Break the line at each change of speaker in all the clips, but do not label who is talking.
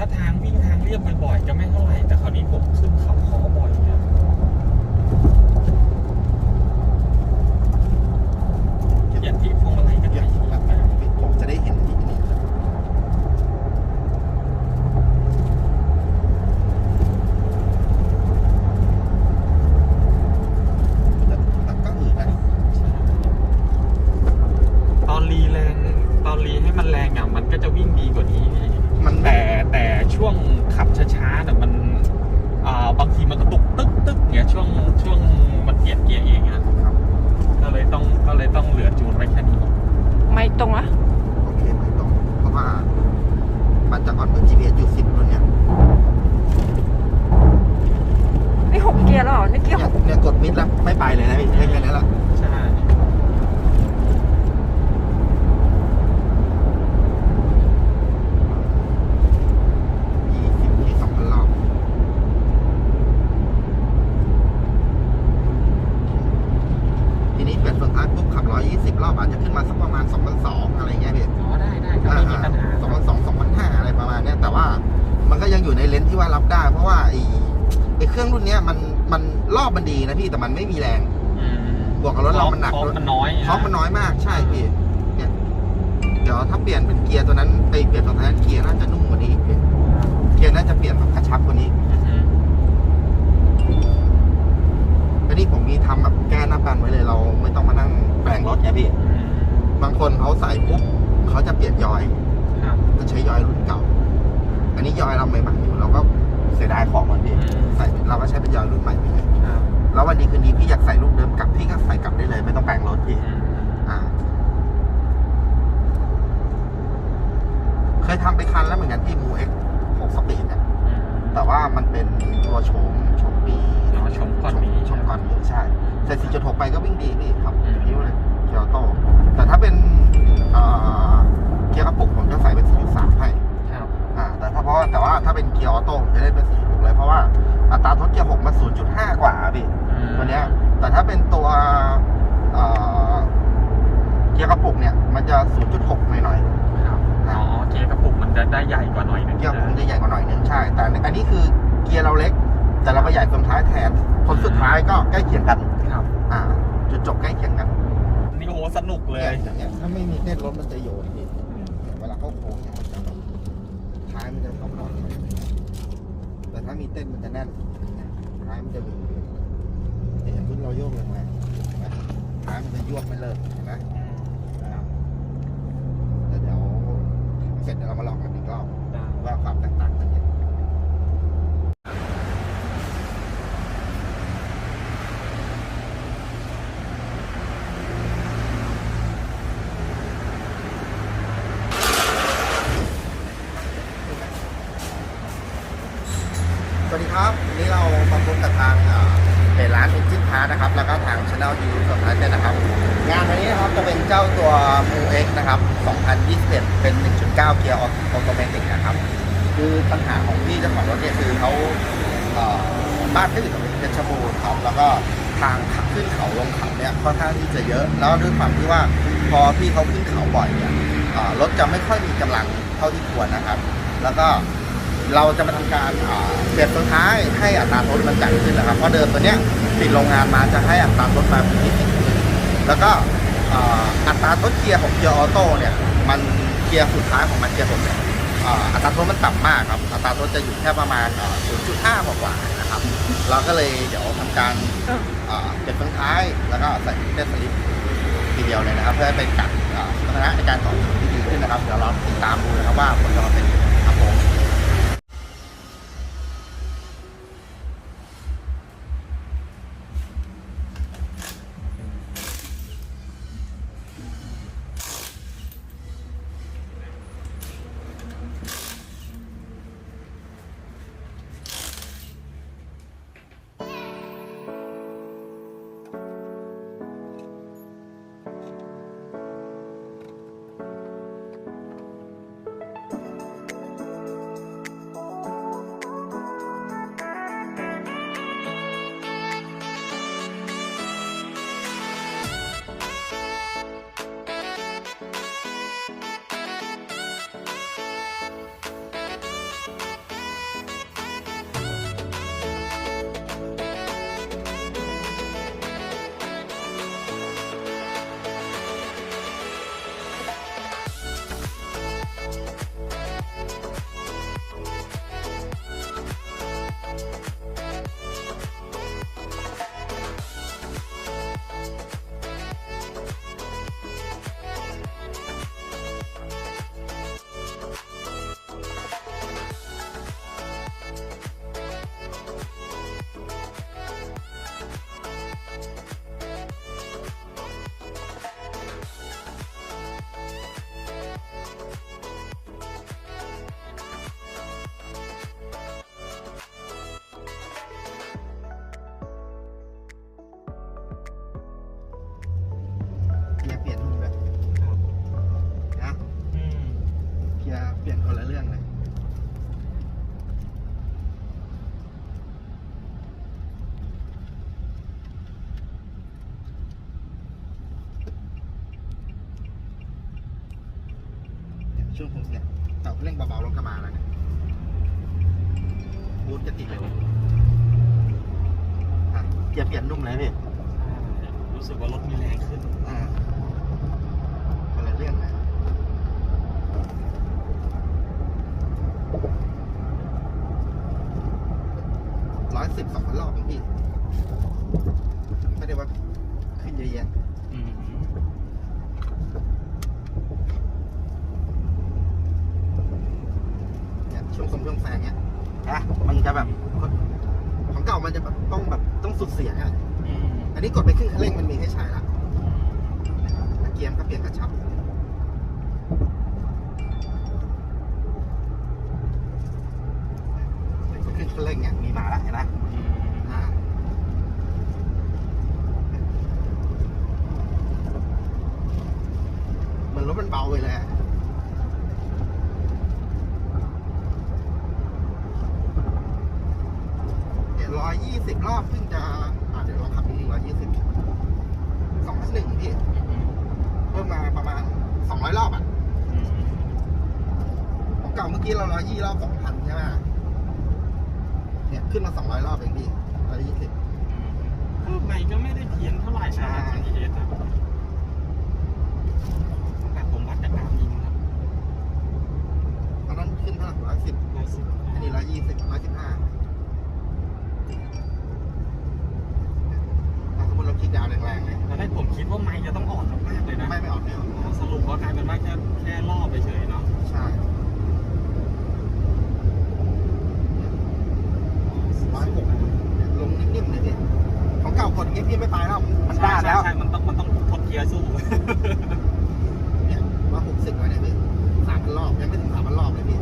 ถ้าทางวิ่งทางเรียบบ่อยๆจะไม่เท่าไหร่แต่คราวนี้ผมขึ้นเขาคอบ่อยเนี่ยเปลี่ยนที่พวงมาลัยกัน
เดี๋
ให
ยว
ญ่
แป๊บนึงผมจะได้เห็นอีกนิดนึงแต่แต่ก็อืดนะ
ตอนรีแรงตอนรีให้มันแรงอะมันก็จะวิ่งดีกว่านี้พี่
มัน
แต่แต่ช่วงขับช้าๆน่ะมันอ่าบางทีมันกระตุกตึ๊กตึ๊กเนี่ยช่วงช่วงมันเปลี่ยนเกียร์เองอะ
ครับ
ก็เลยต้องก็เลยต้องเหลือจูนไว้แค่นี้
ไม่ตรงอะ
โอเคไม่ตรงเพราะว่า มันจะอ่อนกว่า GPS อยู่สิบรุ่นเนี่ย
นี่หกเกียร์แล้วเหรอนี่เกียร์หก
เนี่ยกด มิดแล้วไม่ไปเลยนะพี่แค่แค่นี้ละ
ใช่
ยี่สิบที่สองพันรอบทีนี้เปลี่ยนเฟืองท้ายปุ๊บขับร้อยยี่สิบรอบอาจจะขึ้นมาสักประมาณสองพันสองอะไรเงี้ยพี่
อ๋อได้ได้ก็ไม่มีปัญหา
สองพันสองสองพันห้าอะไรประมาณเนี้ยแต่ว่ามันก็ยังอยู่ในเลนส์ที่ว่ารับได้ เพราะว่าไอ้ ไอ้เครื่องรุ่นเนี้ยมันมันรอบมันดีนะพี่แต่มันไม่มีแรง
อืม
บวกกับรถเรามันหนัก
ท็อป
ด้วย
มันน้อย
ท็อปมันน้อยมากใช่พี่เนี่ยเดี๋ยวถ้าเปลี่ยนเป็นเกียร์ตัวนั้นไปเปลี่ยนตรงนั้นเกียร์น่าจะนุ่มกว่านี้อีกพี่เกียร์น่าจะเปลี่ยนแบบกระชับกว่านี้
อือฮึ
แล้วนี่ผมมีทำแบบแก้หน้าปันไว้เลยเราไม่ต้องมานั่งแปลงรถไงพี่
อืม
บางคนเขาใส่ปุ๊บเขาจะเปลี่ยนยอย
ครับ
จะใช้ยอยรุ่นเก่า อันนี้ยอยเราใหม่ๆอยู่เราก็ เสียดายของมันพี่
อืม
ใส่เราก็ใช้เป็นยอยรุ่นใหม่ไปเลย
ครับ
แล้ววันนี้คืนนี้พี่อยากใส่ลูกเดิมกลับพี่ก็ใส่กลับได้เลย ไม่ต้องแปลงรถพี่
อืม
อ่าเคยทำไปคันแล้วเหมือนกันที่มูเอ็กหกสปีดเนี่ย
อืม
แต่ว่ามันเป็นตัวโฉมโฉมปี
อ๋อชมก่อนนี้
โฉมก่อนนี้ใช่แต่4.6 ไปก็วิ่งดีพี่ครับ
อืม
พิ้วเลยเกียร์ออโต้แต่ถ้าเป็นเอ่อเกียร์กระปุกผมจะใส่เป็น4.3ให้
ค รับ
อ่าแต่ถ้าเพราะว่าแต่ว่าถ้าเป็นเกียร์ออโต้ผมจะได้เป็น4.6เลยเพราะว่าอัตราทดเกียร์6มัน0.5กว่าพี่
อืม
ตัวเนี้ย แต่ถ้าเป็นตัวเอ่อเกียร์กระปุกเนี่ยมันจะ0.6หน่อย
ครับอ๋อเกียร์กระปุกมันจะได้ใหญ่กว่าหน่อยนึ
ๆ
ง
เกียร์ผมจะใหญ่กว่าหน่อยนึงใช่ แต่อันนี้คือเกียร์เราเล็ก แต่เราไปใหญ่เฟืองท้ายแทนผลสุดท้ายก็ใกล้เคียงกัน
ครับ
อ่าจุดจบใกล้เคียงกัน
นี่โอ้โหสนุกเลย
อย่างเงี้ยถ้าไม่มีเต้นรถมันจะโยนพี่เวลาเข้าโค้งเนี่ยมันจะแบบท้ายมันจะต้องนอนแต่ถ้ามี เต้นมันจะแน่นท้ายมันจะหลุดเห็นรุ่นเราโยกลงมาเห็นไหมท้ายมันจะยวบไม่เลิกเห็นไหม แล้วเดี๋ยวเสร็จเดี๋ยวเรามาลองกันอีกรอบว่าความแตกต่างเป็นยังไง สวัสดีครับวันนี้เรามาพบกับทางเอ่อเพจร้านเอ็นจินพาร์นะครับ แล้วก็ทางช anel ยูทูบสดท้ายนะครับ งานวันนี้นะครับจะเป็นเจ้าตัว m u X นะครับ 2021 เป็น 1.9 เกียร์ออโตเมติกนะครับ คือปัญหาของพี่เจ้าของรถเนี่ยคือเขาบ้านเขาอยู่ตรงเพชรบูรณ์ครับ แล้วก็ทางขับขึ้นเขาลงเขาเนี่ยค่อนข้างที่จะเยอะ แล้วด้วยความที่ว่าพอพี่เขาขึ้นเขาบ่อยเนี่ยรถจะไม่ค่อยมีกำลังเท่าที่ควรนะครับ แล้วก็ เราจะมาทำการเอ่อเปลี่ยนตัวท้ายให้อัตราทดมันจัดขึ้นนะครับ เพราะเดิมตัวเนี้ยติดโรงงานมาจะให้อัตราทดมาเป็นที่สิบแล้วก็อัตราทดเกียร์ของเกียร์ออโต้เนี่ยมันเกียร์สุดท้ายของมันเกียร์ผมเนี่ยอัตราทดมันต่ำมากครับ อัตราทดจะอยู่แค่ประมาณเอ่อ0.5กว่านะครับ เราก็เลยเดี๋ยวทำการเอ่อเปลี่ยนเฟืองท้าย แล้วก็ใส่เต้นสลิปทีเดียวเลยนะครับ เพื่อเป็นกัดเอ่อสมรรถนะในการต่อสู้ที่ดีขึ้นนะครับ เดี๋ยวเราติดตามดูนะครับว่าผลจะมาเป็นยังไง ช่วงผมเนี่ยเต่าเร่งเบาๆลงกระมาแล้วเนี่ยบูทจะติดเลยอะเกียร์เปลี่ยนนุ่มเลยพี่
รู้สึกว่ารถมีแรงขึ้น
อ่าคนละเรื่องเลยร้อยสิบสองพันรอบเองพี่ไม่ได้ว่าขึ้นเยอะแยะ
อืม
เนี่ยช่วงคมช่วงแซงเนี่ยนะมัน จะแบบของเก่ามันจะแบบต้องแบบต้องสุดเสียงอะ
อืม
อันนี้กดไปครึ่งคันเร่งมันมีให้ใช้ละแล้วเกียร์มันก็เปลี่ยนกระชับขึ้นคันเร่งเนี่ยมีมาแล้วเห็นไหม
อืม
อ่าเหมือนรถมันเบาไปเลยอะเนี่ยร้อยยี่สิบรอบเพิ่งจะอ่าเดี๋ยวลองขับนิดนึงร้อยยี่สิบสองพันหนึ่งพี่ เพิ่มมาประมาณสองร้อยรอบอะ
อืม
ของ เก่าเมื่อกี้เราร้อยยี่รอบสองพันใช่ไหมเนี่ยขึ้นมาสองร้อยรอบเองพี่ร้อยยี่สิบ
อืมไม่ก็ไม่ได้เพี้ยนเท่าไหร่
ใช่
นะ GTS อะแต่ผมวัดจากน้ำยิงครับ
ตอนนั้นขึ้นเท่าไหร่ร้อยสิบ
ร้อยสิบ
อันนี้ร้อยยี่สิบร้อยสิบห้าถ้าสมมติเราคิดดาวแรงๆเลย
ตอนแรกผมคิดว่าไม่จะต้องอ่อนมากๆเลยนะ
ไม่ไม่ออกไม่ออก
อ๋อสรุปว่ากลายเป็นว่าแค่แค่รอบไปเฉยๆเนาะ
ใช่ ร้อยหกลงนิ่มๆเลยพี่ของเก่ากดอย่างงี้พี่ไม่ไปแล้วมันด้านแล้ว
ใช่ใช่มันต้องมันต้องทดเกียร์สู้
เนี่ยร้อยหกสิบไว้เนี่ยพี่สามพันรอบยังไม่ถึงสามพันรอบเลยพี่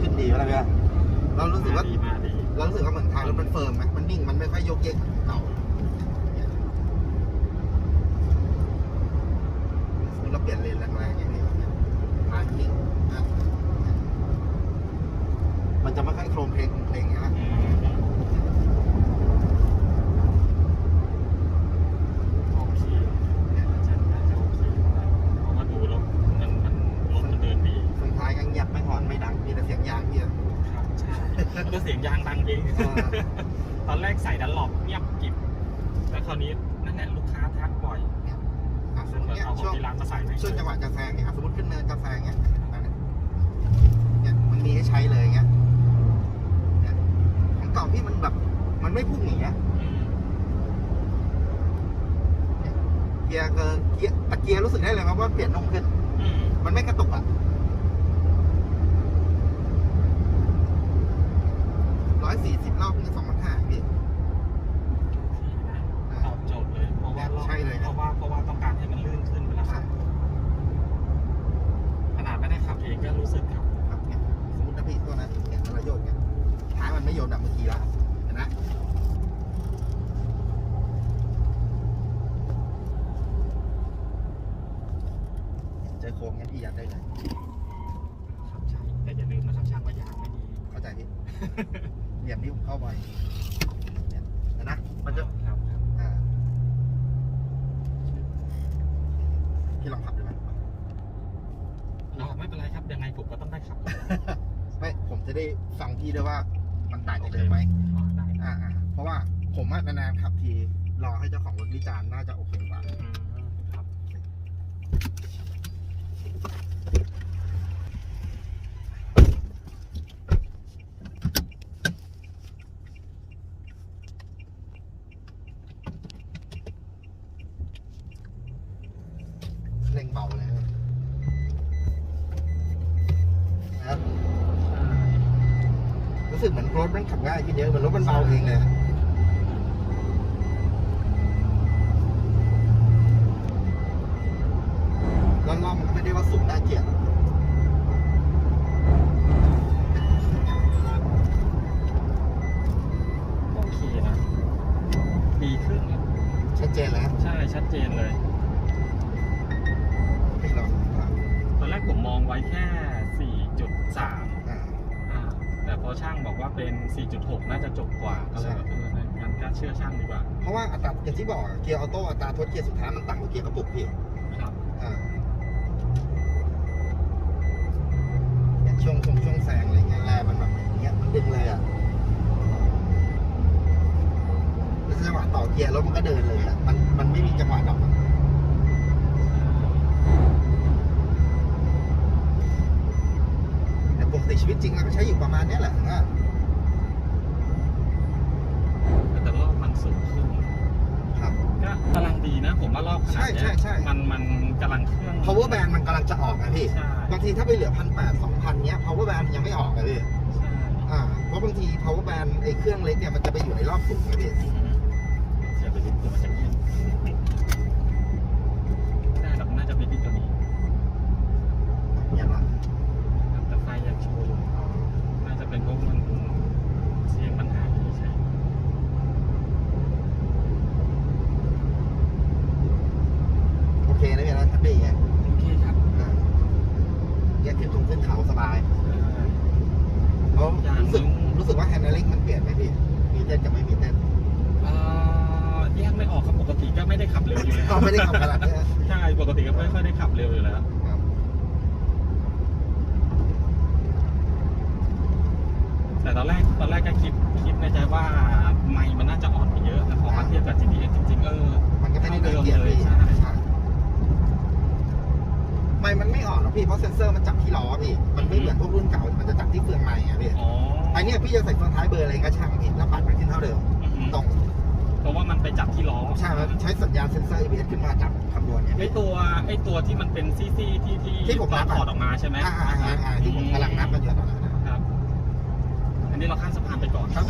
ขึ้นดีแล้วพี่เรารู้สึกว่า
ดีมาดี
เรารู้สึกว่าเหมือนทางรถมันเฟิร์มไหมมันนิ่งมันไม่ค่อยโยกเยกเหมือนเก่าเนี่ยสมมติเราเปลี่ยนเลนแรงๆอย่างนี้เนี่ยทางนิ่งนะ มันจะไม่ค่อยโครงเพลงโครงเพลงอย่างนี้นะ
อืมโอเคน่าจะน่าจะโอเคเพราะว่าดูแล้วมันมันรถมันเดินดี
ไฟท้ายก็เงียบไม่หอนไม่ดัง มีแต่เสียงยางเพีย
ครับใช่แล้วก็เสียงยางดังจริง
อ่า
ตอนแรกใส่ดันหลบเงียบกริบแล้วคราวนี้นั่นแหละลูกค้าทักบ่อย
อะสม
ซึ่ง
มติ
เหมือน
เนี่ย
เอาขอ
ช่ว
ง
ง
ที่ร้านมาใส่ให้
ช่วงจังหวะจะแซงเนี่ยอะสมมติขึ้นเนินจะแซงเนี่ยอันเนี้ยเนี่ยมันมีให้ใช้เลยเงี้ยเนี่ยของ เก่าพี่มันแบบ มันไม่พุ่งอย่างเงี้ยเกียร์เกินเกียร์ตะเกียร์รู้สึกได้เลยครับว่าเปลี่ยนนุ่มขึ้น
ม
มันไม่กระตุกอะร้อยสี่สิบรอบนี่สองพันห้าพี่ ไม่โยนแบบเมื่อกี้ละเห็นไหมเจอโค้งเนี่ยพี่ยัดได้เลย
ครับใช่แต่อย่าลืมนะครับช่างว่ายางไม่ดี
เข้าใจพี่เหลี่ยมที่ผมเข้าบ่อยเนี่ยเห็นนะมันจะ
ครับครับ
อ่าพี่ลองขับดูไหม
อ๋อไม่เป็นไรครับยังไงผมก็ต้องได้ขับ
ไม่ผมจะได้ฟังพี่ด้วยว่ามัน ต่างจากเดิมไหม
อ๋อได้
อ่าอ่าเพราะว่าผมอะนานๆขับที รอให้เจ้าของรถวิจารณ์น่าจะโอเคกว่า
อืมครับ
เร่งเบาเลยนะครับรู้ สึกเหมือนรถมันขับง่ายขึ้นเยอะเหมือนรถมันเบาเองเลยแล้วรอบมันก็ไม่ได้ว่าสูงน่าเกลียด
โอเคนะ ดีขึ้นนะ
ชัดเจนเลยนะ
ใช่ชัดเจนเลย
พี่ลองดูครับ
ไว้แค่ 4.3
อ่า
อ่าแต่พอช่างบอกว่าเป็น 4.6 น่าจะจบกว่า ก็เลยแบบเอองั้นก็เชื่อช่างดีกว่า
เพราะว่า อัตราอย่างที่บอกอะเกียร์ออโต้อัตราทดเกียร์สุดท้ายมันต่ำกว่าเกียร์กระปุกพี่
ครับ
อ่าอย่างช่วงช่วงช่วงแซงอะไรเงี้ยแรมันแบบอย่างเงี้ยมันดึงเลยอะแล้วจังหวะต่อเกียร์รถมันก็เดินเลยอะมันมันไม่มีจังหวะดรอกอะแต่ปกติชีวิตจริงเราก็ใช้อยู่ประมาณเนี้ยแหละอะ
แต่รอบมันสูงขึ้น
ครับ
ก็กำลังดีนะ ผม ว่ารอบขนาดเนี้
ใช่ใช่ใช่
มันมันกำลังเครื่อง
power band มันกำลังจะออกนะพี่
ใช่
บางทีถ้าไปเหลือพันแปดสองพันเนี้ย power band ยังไม่ออกเลยพี่
ใช่
อ่า เพราะบางที power band ไอ้เครื่องเล็กเนี่ยมันจะไปอยู่ในรอบสูงนะพี่
อืมเสียไปดิตัวมันจะเงียบได้หรอกน่าจะเป็นที่ตัวนี้
เนี่ยละ
แต่ไฟยังโชว์อยู่น่าจะเป็นเพราะมันเสียงมันหายใช่
โอเคนะพี่นะทัดดี้เงี้ย
โอเคครับ
อ่าแยกขึ้นตรงขึ้นเขาสบาย
เออ
เพราะ
อย่าง
รู้สึก
หนึ่ง
รู้สึกว่า handling มันเปลี่ยนไหมพี่ มีเต้นกับไม่มีเต้น
เอ่อแยกไม่ออกครับปกติก็ไม่ได้ขับเร็วอยู่แล้ว
ก็ไม่ได้ขับขนาดนี้นะ
ใช่ปกติก็ไม่ค่อยได้ขับเร็วอยู่แล้ว
ครับ
แต่ตอนแรกตอนแรกก็คิดคิดในใจว่าไมค์มันน่าจะอ่อนไปเยอะแต่พอมาเทียบกับ GTX จริงๆเออ
มันก็ไม่ได้
เท่า
เดิ
เดิ
น
ม
เกียร์
เลย
พี่
ใช่
ใช่ไม่มันไม่อ่อนหรอกพี่เพราะเซนเซอร์มันจับที่ล้อพี่มันไม่เหมือนพวกรุ่นเก่ามันจะจับที่เฟืองไม้อะพี่
อ๋อ
ไอเนี้ยพี่จะใส่เฟืองท้ายเบอร์อะไรก็ช่างพี่แล้วปัดมันขึ้นเท่าเดิม
อือฮึ
ตรง
เพ ราะว่ามันไปจับที่ล้อ
ใช่มันใช้สัญญาณเซ็นเซอร์ ABS ขึ้นมาจับคำนวณเนี่ย
ไอตัวไอตัวที่มันเป็นซี่ๆที่ที่
ที่ผมนับ
ถอดออกมาใช่ไหม
อ่าอ่าอ่าอ่าที่ผมกำลังนับกันอยู่ตอนนั้นนะครับ
อันนี้เราข้ามสะพานไปก่อน
ครับ